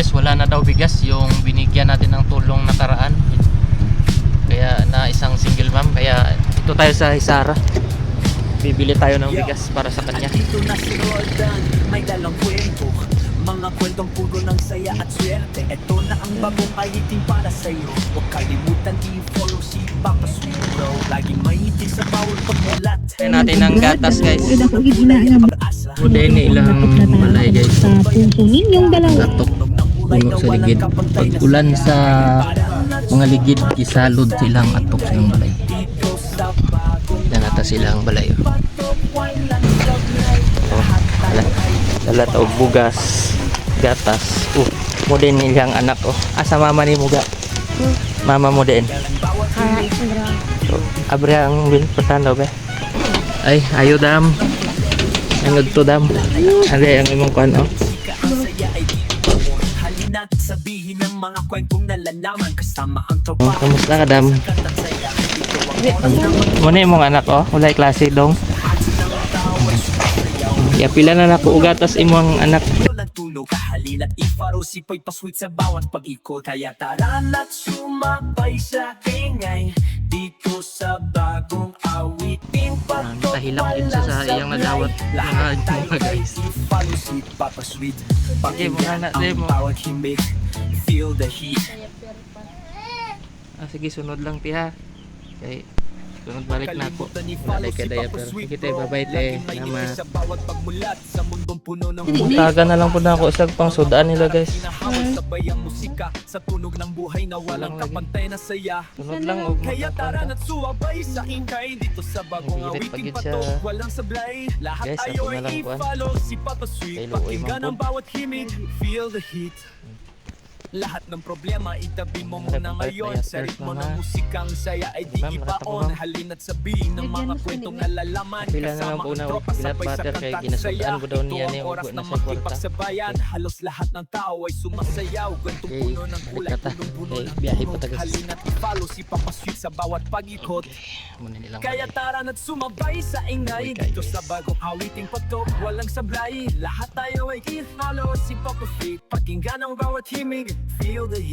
guys, wala na daw bigas yung binigyan natin ng tulong nakaraan. Kaya na isang single mom. Kaya ito tayo sa Isara. Bibili tayo ng bigas para sa kanya. Dito na si Roldan, may dalang kwento Mga kwentong puro ng saya at swerte Ito na ang bagong ayiting para sa'yo Huwag kalimutan i-follow si Papa Sweet Bro Laging may sa bawal pagmulat Kaya natin ng gatas guys. Pag-asa Uday ni ilang balay guys. sa puso ninyong puno sa ligid. Pag ulan sa mga ligid, kisalod silang atok silang balay. Yan ata silang balay. Oh. Oh, dala, dala to bugas, gatas. Oh, mo din ilang anak oh. Asa mama ni Muga? Mama mo din. So, abre ang bil pertanda be. Ay, ayo dam. Ang to dam. Ang imong kuan oh. Halina't sabihin ng mga kwentong nalalaman. Kasama ang Oh, tropa kamusta ka dam? Muna yung mga anak oh, walay klase dong. Ya pila na nako ugatas imong anak. Nagtulog kahalina't ifaro si Poy pasweet sa bawat pag-ikot Kaya tara na't sumabay sa ingay Dito sa bagong awitin Ah, tahilak iyang nadawat. Lahat Mga- guys. Okay, mga ang demo. Feel the heat Ah, sige sunod lang ti ha. Sunod balik na ako. I-follow kay Sweet sige tayo bro. babay te. Laging may Nama. ngiti sa bawat pagmulat Sa mundong puno ng Taga na lang po na ako isang pang sudaan nila guys. Hinahamon sabay ang musika Sa tunog ng buhay na walang kapantay na saya Sunod lang og Kaya tara na't suwabay sa ingay Dito sa bagong awiting patok Walang sablay Lahat Guys, tayo na ay kuhan. i-follow Si Papa Sweet Pakinggan ang bawat himig Feel the heat lahat ng problema itabi mo muna ngayon. Sa ritmo ng musikang saya ay di nakatapo, ma'am. Halina't sabihin ng mga kwentong nalalaman. Pila na lang Kasama ang tropa sabay sa ginasudaan saya. niya Ito ang ugo oras na ng makipagsabayan Halos lahat ng tao ay sumasayaw. Gantong puno ng kulay, punong-puno ng tunog. Halina't i-follow si Papa Sweet sa bawat pag-ikot. Kaya tara na't sumabay sa ingay. Dito sa bagong awiting patok Walang sablay. Lahat tayo ay i-follow Si Papa Sweet Pakinggan ang bawat himig Feel the heat